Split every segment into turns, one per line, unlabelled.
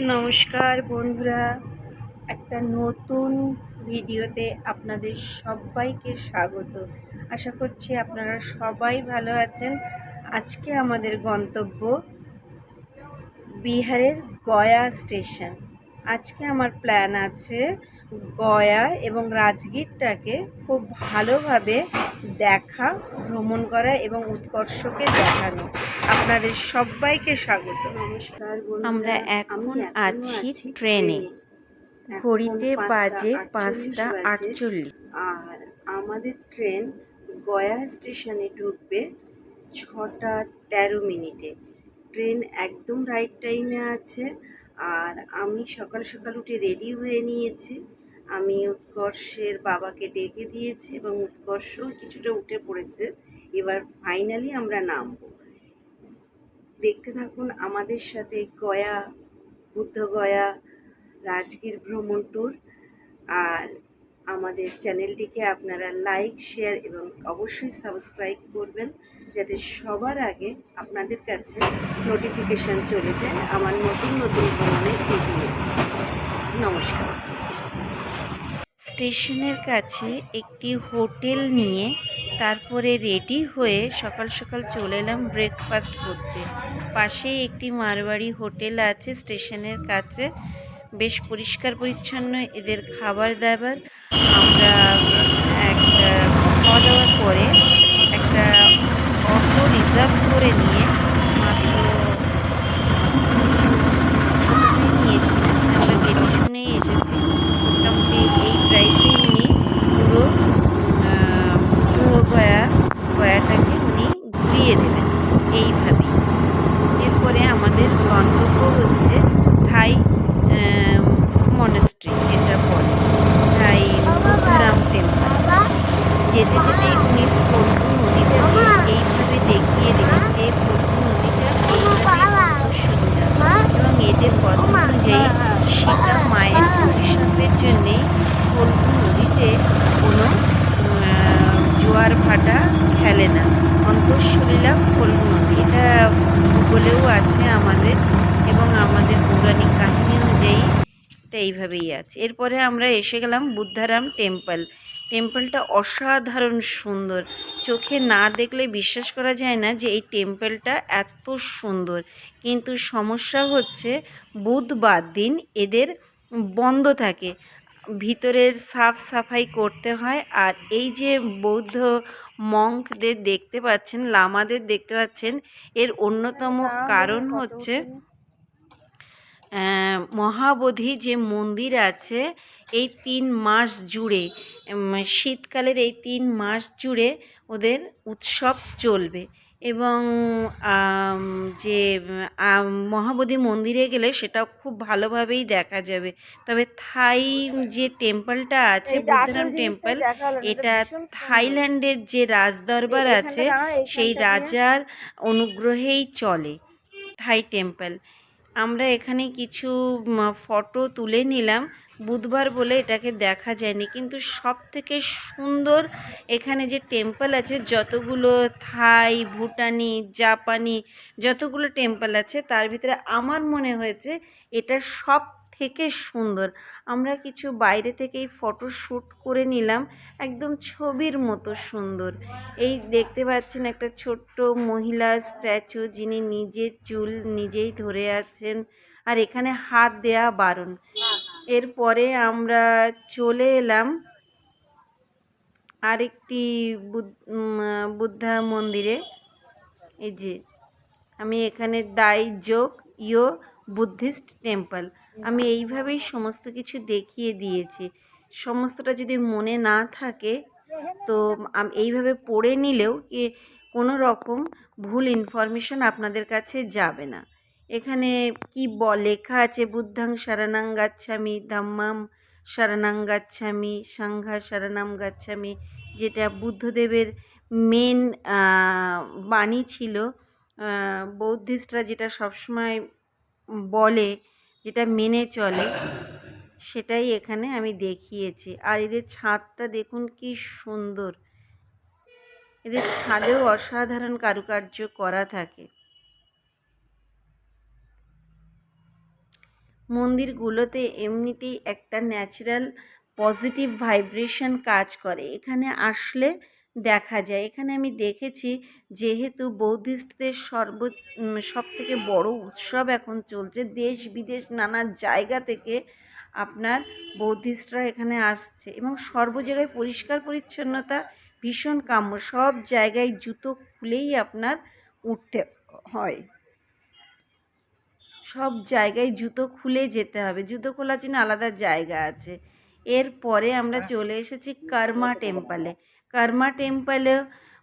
নমস্কার বন্ধুরা, একটা নতুন ভিডিওতে আপনাদের সবাইকে স্বাগত। আশা করছি আপনারা সবাই ভালো আছেন। আজকে আমাদের গন্তব্য বিহারের গয়া স্টেশন। আজকে আমার প্ল্যান আছে গয়া এবং রাজগীরটাকে খুব ভালোভাবে দেখা ভ্রমণ করা এবং উৎকর্ষকে দেখানো। আপনাদের সবাইকে স্বাগত। নমস্কার
আমরা এখন আছি ট্রেনে। ঘড়িতে বাজে পাঁচটা আটচল্লিশ।
আর আমাদের ট্রেন গয়া স্টেশনে ঢুকবে ছটা তেরো মিনিটে। ট্রেন একদম রাইট টাইমে আছে। আর আমি সকাল সকাল উঠে রেডি হয়ে নিয়েছি। আমি উৎকর্ষের বাবাকে ডেকে দিয়েছি এবং উৎকর্ষ কিছুটা উঠে পড়েছে। এবার ফাইনালি আমরা নামবো। দেখতে থাকুন আমাদের সাথে গয়া, বুদ্ধ গয়া, রাজগীর ভ্রমণ ট্যুর আর আমাদের চ্যানেলটিকে আপনারা লাইক শেয়ার এবং অবশ্যই সাবস্ক্রাইব করবেন যাতে সবার আগে আপনাদের কাছে নোটিফিকেশান চলে যায় আমার নতুন নতুন ভ্রমণের ভিডিও নমস্কার।
স্টেশনের কাছে একটি হোটেল নিয়ে তারপরে রেডি হয়ে সকাল সকাল চলে এলাম ব্রেকফাস্ট করতে। পাশেই একটি মারবাড়ি হোটেল আছে স্টেশনের কাছে। বেশ পরিষ্কার পরিচ্ছন্ন, এদের খাবার দাবার। আমরা একটা খাওয়া দাওয়ার পরে একটা অটো রিজার্ভ করে নিয়ে মাত্র নিয়েছিলাম আমরা জেনে শুনেই এসেছি মোটামুটি এই প্রাইসেই উনি পুরো আহ, পুরো গয়া গয়াটাকে উনি ঘুরিয়ে দেবেন এইভাবেই এরপরে আমাদের গন্তব্য হচ্ছে থাই মনেস্ট্রি যেটা বলে থাই বুদ্ধারাম টেম্পল যেতে যেতে উনি ফল্গু নদীটাকে এইভাবে দেখিয়ে দেবেন যে ফল্গু নদীটা এইভাবে কত সুন্দর এবং এদের কথা অনুযায়ী সীতা মায়ের অভিশাপের জন্যে ফল্গু নদীতে কোনো আহ, জোয়ার ভাটা খেলে না অন্তঃসলীলা ফল্গু নদী এটা ভূগোলেও আছে আমাদের এবং আমাদের পৌরাণিক কাহিনী অনুযায়ী এটা এইভাবেই আছে। এরপরে আমরা এসে গেলাম বুদ্ধারাম টেম্পল। টেম্পলটা অসাধারণ সুন্দর। চোখে না দেখলে বিশ্বাস করা যায় না যে এই টেম্পলটা এত সুন্দর। কিন্তু সমস্যা হচ্ছে বুধবার দিন এদের বন্ধ থাকে। ভিতরের সাফ সাফাই করতে হয় আর এই যে বৌদ্ধ মঙ্কদের দেখতে পাচ্ছেন লামাদের দেখতে পাচ্ছেন এর অন্যতম কারণ হচ্ছে মহাবোধি যে মন্দির আছে এই তিন মাস জুড়ে শীতকালের এই তিন মাস জুড়ে ওদের উৎসব চলবে এবং যে মহাবোধি মন্দিরে গেলে সেটা খুব ভালোভাবেই দেখা যাবে। তবে থাই যে টেম্পলটা আছে বুদ্ধরাম টেম্পল এটা থাইল্যান্ডের যে রাজদরবার আছে সেই রাজার অনুগ্রহেই চলে থাই টেম্পল। আমরা এখানে কিছু ফটো তুলে নিলাম। বুধবার বলে এটাকে দেখা যায়নি। কিন্তু সব থেকে সুন্দর এখানে যে টেম্পল আছে, যতগুলো থাই, ভুটানি, জাপানি, যতগুলো টেম্পল আছে, তার ভিতরে আমার মনে হয়েছে এটা সব থেকে সুন্দর। আমরা কিছু বাইরে থেকেই ফটো শ্যুট করে নিলাম, একদম ছবির মতো সুন্দর। এই দেখতে পাচ্ছেন একটা ছোট্ট মহিলা স্ট্যাচু, যিনি নিজের চুল নিজেই ধরে আছেন আর এখানে হাত দেয়া বারণ। এরপরে আমরা চলে এলাম আরেকটি বুদ্ধা মন্দিরে। এই যে, আমি এখানে দাই যোগ ইয়ো বুদ্ধিস্ট টেম্পল। আমি এইভাবেই সমস্ত কিছু দেখিয়ে দিয়েছি। সমস্তটা যদি মনে না থাকে, তো এইভাবে পড়ে নিলেও কি কোনো রকম ভুল ইনফরমেশন আপনাদের কাছে যাবে না। এখানে কি ব, লেখা আছে, বুদ্ধাং শরণাং গাচ্ছামি ধাম্মাম শরণাং গাচ্ছামি, সাংঘা শরণাম গাচ্ছামি, যেটা বুদ্ধদেবের মেন বাণী ছিল। বৌদ্ধিস্টরা যেটা সবসময় বলে যেটা মেনে চলে, সেটাই এখানে আমি দেখিয়েছি। আর এদের ছাদটা দেখুন কি সুন্দর। এদের ছাদেও অসাধারণ কারুকার্য করা থাকে। মন্দিরগুলোতে এমনিতেই একটা ন্যাচারাল পজিটিভ ভাইব্রেশন কাজ করে। এখানে আসলে দেখা যায়। এখানে আমি দেখেছি যেহেতু বৌদ্ধিস্টদের সর্ব সব থেকে বড় উৎসব এখন চলছে দেশ বিদেশ নানা জায়গা থেকে আপনার বৌদ্ধিস্টরা এখানে আসছে এবং সর্ব জায়গায় পরিষ্কার পরিচ্ছন্নতা ভীষণ কাম্য সব জায়গায় জুতো খুলেই আপনার উঠতে হয়। সব জায়গায় জুতো খুলে যেতে হবে জুতো খোলার জন্য আলাদা জায়গা আছে। এরপরে আমরা চলে এসেছি কর্মা টেম্পলে। কর্মা টেম্পলে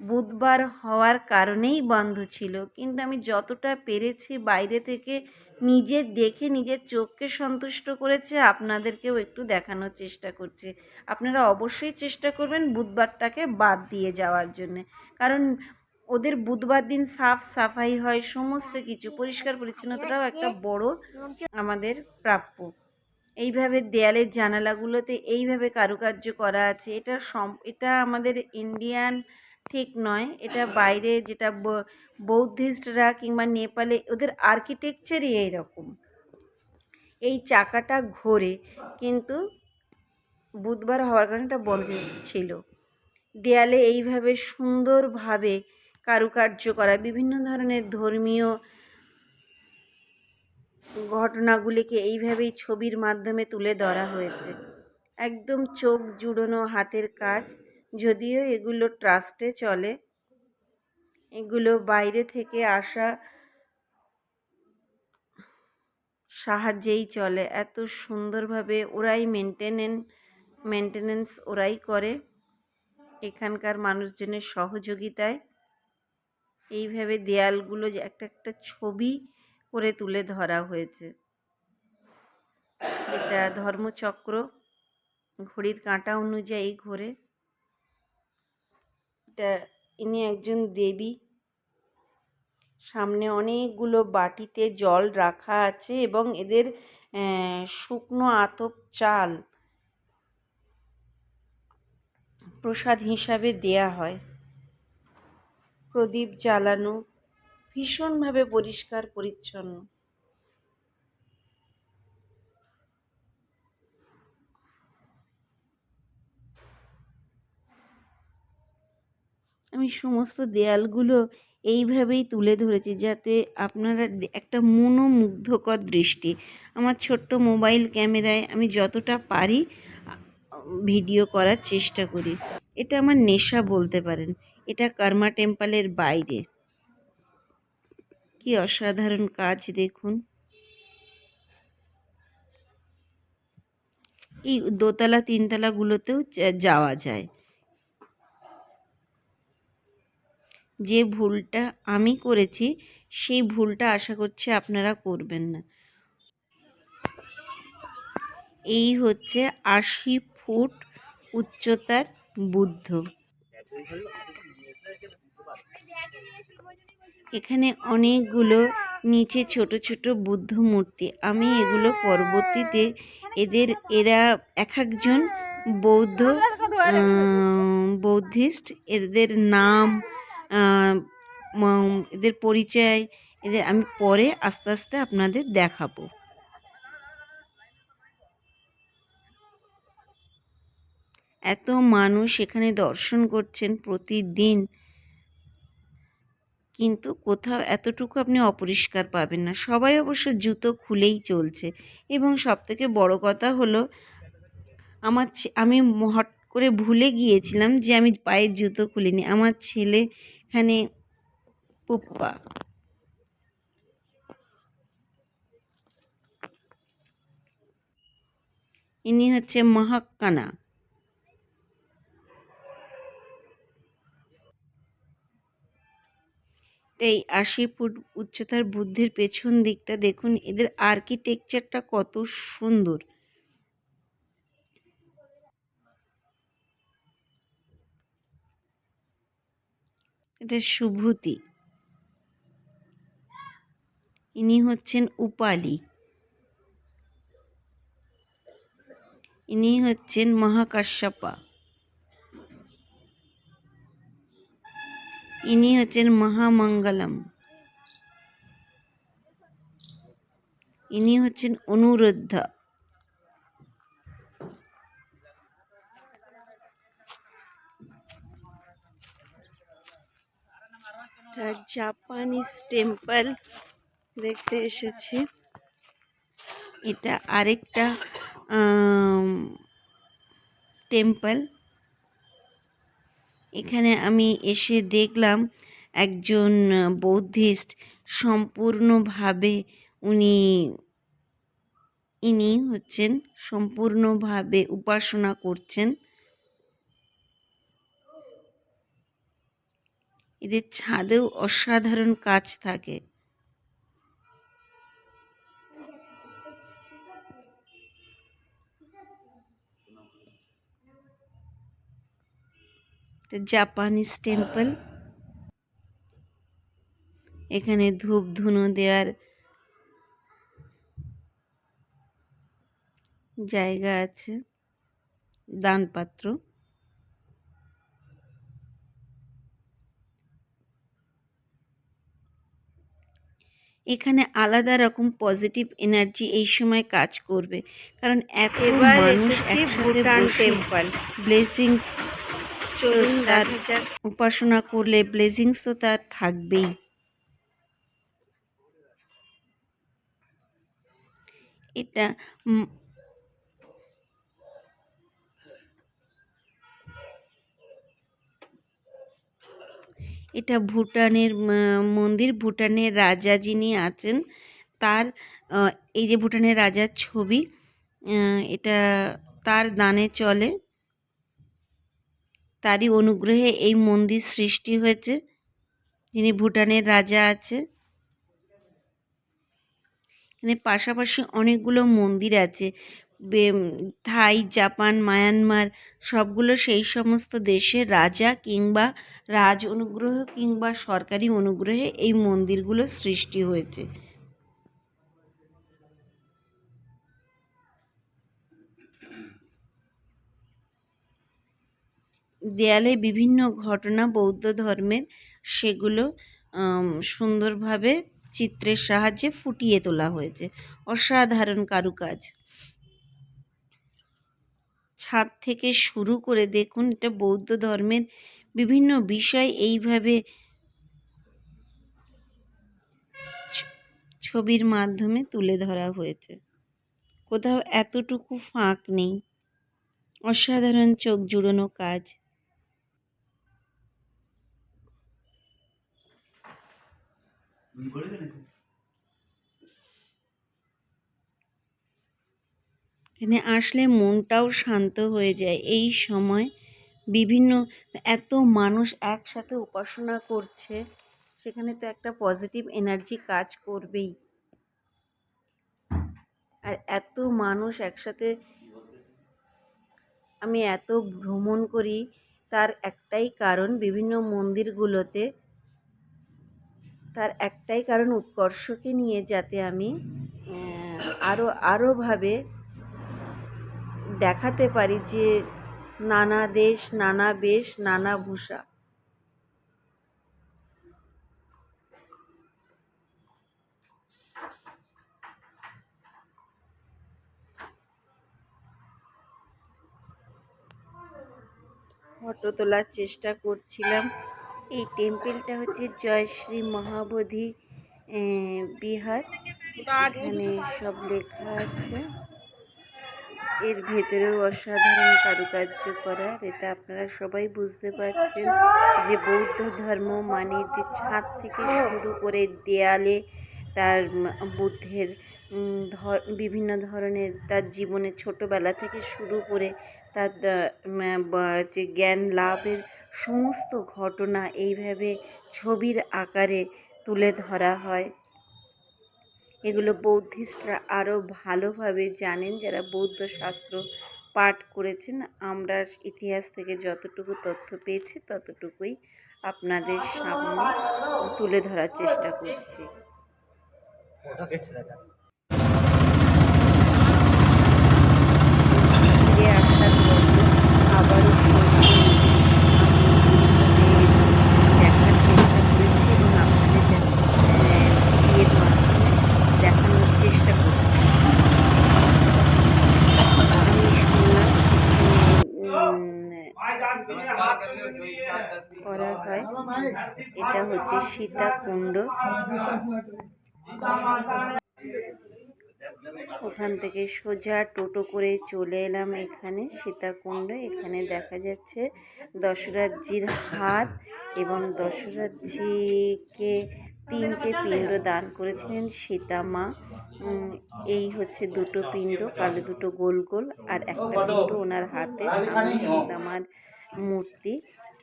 বুধবার হওয়ার কারণেই বন্ধ ছিল। কিন্তু আমি যতটা পেরেছি বাইরে থেকে নিজে দেখে নিজের চোখকে সন্তুষ্ট করেছে, আপনাদেরকেও একটু দেখানোর চেষ্টা করছে। আপনারা অবশ্যই চেষ্টা করবেন বুধবারটাকে বাদ দিয়ে যাওয়ার জন্যে। কারণ ওদের বুধবার দিন সাফ সাফাই হয়, সমস্ত কিছু, পরিষ্কার পরিচ্ছন্নতাটাও একটা বড় আমাদের প্রাপ্য। এইভাবে দেয়ালের জানালাগুলোতে এইভাবে কারুকার্য করা আছে। এটা সম, এটা আমাদের ইন্ডিয়ান ঠিক নয়। এটা বাইরে যেটা বৌদ্ধিস্টরা কিংবা নেপালে, ওদের আর্কিটেকচারই এইরকম। এই চাকাটা ঘোরে, কিন্তু বুধবার হওয়ার কারণে এটা বন্ধ ছিল। দেয়ালে এইভাবে সুন্দরভাবে কারুকার্য করা, বিভিন্ন ধরনের ধর্মীয় ঘটনাগুলিকে এইভাবেই ছবির মাধ্যমে তুলে ধরা হয়েছে। একদম চোখ জুড়োনো হাতের কাজ, যদিও এগুলো ট্রাস্টে চলে। এগুলো বাইরে থেকে আসা সাহায্যেই চলে। এত সুন্দরভাবে ওরাই মেনটেনেন, মেনটেনেন্স ওরাই করে এখানকার মানুষজনের সহযোগিতায়। এইভাবে দেয়ালগুলো যে একটা একটা ছবি করে তুলে ধরা হয়েছে। এটা ধর্মচক্র, ঘড়ির কাঁটা অনুযায়ী ঘোরে। এটা ইনি একজন দেবী। সামনে অনেকগুলো বাটিতে জল রাখা আছে এবং এদের শুকনো আতপ চাল প্রসাদ হিসাবে দেয়া হয়। প্রদীপ জ্বালানো ভীষণভাবে পরিষ্কার, পরিচ্ছন্ন। আমি সমস্ত দেয়ালগুলো এইভাবেই তুলে ধরেছি যাতে আপনারা একটা মনোমুগ্ধকর দৃষ্টি। আমার ছোট্ট মোবাইল ক্যামেরায় আমি যতটা পারি, ভিডিও করার চেষ্টা করি। এটা আমার নেশা বলতে পারেন। এটা কর্মা টেম্পলের বাইরে। কি অসাধারণ কাজ দেখুন। এই দোতলা তিনতলাগুলোতেও যাওয়া যায়। যে ভুলটা আমি করেছি, সেই ভুলটা আশা করছি আপনারা করবেন না। এই হচ্ছে আশি ফুট উচ্চতার বুদ্ধ। এখানে অনেকগুলো নিচে ছোট ছোট বুদ্ধ মূর্তি। আমি এগুলো পরবর্তীতে এদের, এরা এক একজন বৌদ্ধ বৌদ্ধিস্ট, এদের নাম এদের পরিচয়, এদের আমি পরে আস্তে আস্তে আপনাদের দেখাবো। এত মানুষ এখানে দর্শন করছেন প্রতিদিন। কিন্তু কোথাও এতটুকু আপনি অপরিষ্কার পাবেন না। সবাই অবশ্য জুতো খুলেই চলছে। এবং সবথেকে বড় কথা হলো, আমার আমি হট করে ভুলে গিয়েছিলাম যে আমি পায়ের জুতো খুলিনি। আমার ছেলে এখানে পুপ্পা। ইনি হচ্ছে মহাক্কানা। এই আশি ফুট উচ্চতার বুদ্ধির পেছন দিকটা দেখুন, এদের আর্কিটেকচারটা কত সুন্দর। এটা সুভূতি। ইনি হচ্ছেন উপালি। ইনি হচ্ছেন মহাকাশ্যপা। ইনি হচ্ছেন মহামঙ্গলম ইনি হচ্ছেন অনুরুদ্ধ
জাপানিজ টেম্পল দেখতে এসেছি
এটা আরেকটা টেম্পল এখানে আমি এসে দেখলাম একজন বৌদ্ধিস্ট সম্পূর্ণভাবে উনি, ইনি হচ্ছেন, সম্পূর্ণভাবে উপাসনা করছেন। এদের ছাদেও অসাধারণ কাজ থাকে। এটা জাপানিজ টেম্পল। এখানে ধূপ ধুনো দেওয়ার জায়গা আছে দানপাত্র। এখানে আলাদা রকম পজিটিভ এনার্জি এই সময় কাজ করবে কারণ এত মানুষ
এসেছি ভুটান টেম্পল।
ব্লেসিংস
চলুন
তার উপাসনা করলে ব্লেসিংস তো তার থাকবেই। এটা এটা ভুটানের মন্দির ভুটানের রাজা যিনি আছেন তার এই যে ভুটানের রাজার ছবি এটা তার দানে চলে। তারই অনুগ্রহে এই মন্দির সৃষ্টি হয়েছে। যিনি ভুটানের রাজা আছে। এখানে পাশাপাশি অনেকগুলো মন্দির আছে। থাই, জাপান, মায়ানমার, সবগুলো সেই সমস্ত দেশের রাজা কিংবা রাজ অনুগ্রহ কিংবা সরকারি অনুগ্রহে এই মন্দিরগুলো সৃষ্টি হয়েছে। দেয়ালে বিভিন্ন ঘটনা বৌদ্ধ ধর্মের, সেগুলো সুন্দরভাবে চিত্রের সাহায্যে ফুটিয়ে তোলা হয়েছে। অসাধারণ কারুকাজ। ছাদ থেকে শুরু করে দেখুন, এটা বৌদ্ধ ধর্মের বিভিন্ন বিষয়। এইভাবে ছবির মাধ্যমে তুলে ধরা হয়েছে। কোথাও এতটুকু ফাঁক নেই। অসাধারণ চোখ জুড়োনো কাজ। এখানে আসলে মনটাও শান্ত হয়ে যায়। এই সময় বিভিন্ন এত মানুষ একসাথে উপাসনা করছে, সেখানে তো একটা পজিটিভ এনার্জি কাজ করবেই। আর এত মানুষ একসাথে আমি এত ভ্রমণ করি, তার একটাই কারণ বিভিন্ন মন্দিরগুলোতে তার একটাই কারণ উৎকর্ষকে নিয়ে যাতে আমি আরও আরোভাবে দেখাতে পারি যে নানা দেশ, নানা বেশ, নানা ভূষা। ফটো তোলার চেষ্টা করছিলাম। এই টেম্পেলটা হচ্ছে জয়শ্রী মহাবোধি আহ, বিহার। এখানে সব লেখা আছে। এর ভেতরেও অসাধারণ কারুকার্য করা এটা আপনারা সবাই বুঝতে পারছেন যে বৌদ্ধ ধর্ম মানে ছাদ থেকে শুরু করে দেয়ালে তার বুদ্ধের বিভিন্ন ধরনের তার জীবনে ছোটোবেলা থেকে শুরু করে তার যে জ্ঞান লাভের সমস্ত ঘটনা এইভাবে ছবির আকারে তুলে ধরা হয়। এগুলো বৌদ্ধিস্টরা আরও ভালোভাবে জানেন যারা বৌদ্ধ শাস্ত্র পাঠ করেছেন। আমরা ইতিহাস থেকে যতটুকু তথ্য পেয়েছি ততটুকুই আপনাদের সামনে তুলে ধরার চেষ্টা করছি। ফিরে আসার পরে আবারও সত্যি আমি দেখার চেষ্টা করেছি এবং আপনাদের দেখ- বিয়ের মাধ্যমে দেখানোর চেষ্টা করছি করা হয়। এটা হচ্ছে সীতাকুণ্ড। ওখান থেকে সোজা টোটো করে চলে এলাম এখানে, সীতাকুণ্ড। এখানে দেখা যাচ্ছে দশরথজির হাত এবং দশরথজিকে তিনটে পিণ্ড দান করেছিলেন সীতা মা। এই হচ্ছে দুটো পিণ্ড, কালো দুটো গোল গোল, আর একটা পিণ্ড ওনার হাতে সীতামার মূর্তি।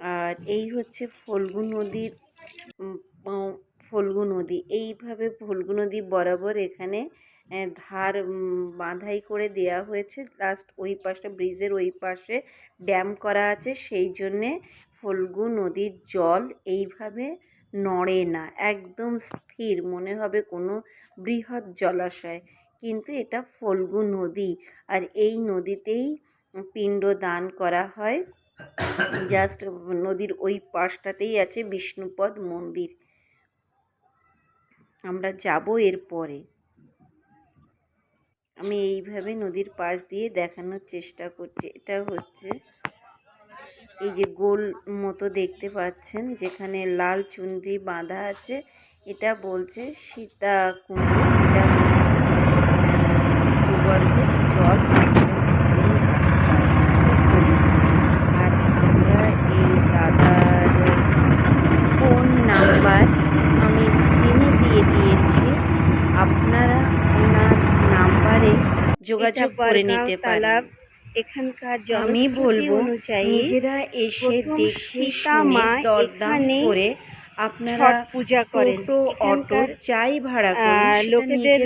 আর এই হচ্ছে ফল্গু নদীর ফল্গু নদী। এইভাবে ফল্গু নদী বরাবর এখানে ধার বাঁধাই করে দেয়া হয়েছে। লাস্ট ওই পাশটা, ব্রিজের ওই পাশে ড্যাম করা আছে। সেই জন্যে ফল্গু নদীর জল এইভাবে নড়ে না। একদম স্থির, মনে হবে কোনো বৃহৎ জলাশয়। কিন্তু এটা ফল্গু নদী। আর এই নদীতেই পিণ্ড দান করা হয়। জাস্ট নদীর ওই পাশটাতেই আছে বিষ্ণুপদ মন্দির। আমরা যাব এরপরে আমি এইভাবে নদীর পাশ দিয়ে দেখানোর চেষ্টা করছি। এটা হচ্ছে এই যে গোল মতো দেখতে পাচ্ছেন, যেখানে লাল চুনরি বাঁধা আছে। এটা বলছে সীতা কুণ্ড এটা হচ্ছে জল আর আমরা এই দাদার ফোন নাম্বার আমি স্ক্রিনে দিয়ে দিয়েছি আপনারা ওনার নাম্বারে যোগাযোগ করে নিতে। পারেন
এখানকার
আমি বলব
চাই
নিজেরা এসে
দেখি
দেখে
সীতা মা
দরদাম করে আপনারা
পূজা করেন।
অটো চাই ভাড়া করুন
লোকেদের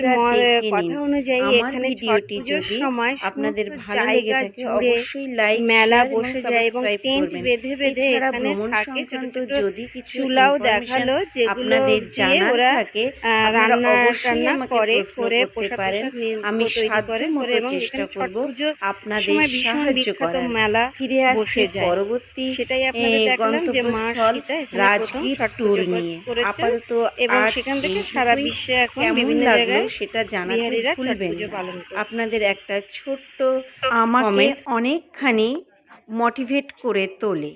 কথা অনুযায়ী এখানে ছট পুজোর
যদি
সময়
আপনাদের ভালো লেগে থাকে অবশ্যই লাইক
মেলা বসে যায় এবং টেন্ট বেঁধে বেঁধে এখানে থাকে
যদি কিছু
চুলাও দেখাল যেগুলো
আপনাদের
দিয়ে ওরা রান্না টান্না করে করে
করতে পারেন। আমি সাধ্য
করে
মতো চেষ্টা করব আপনাদের সাহায্য করার।
মেলা
ফিরে আসছি। পরবর্তী
সেটাই আপনাদের দেখালাম যে মা সীতা
রাজগীর ট্যুর নিয়ে। আপাতত
এবং সেখান থেকে সারা। বিশ্বে এখন বিভিন্ন জায়গায়
সেটা জানাতে ভুলবেন আপনাদের একটা ছোট্ট আমাকে অনেকখানি মোটিভেট করে তোলে।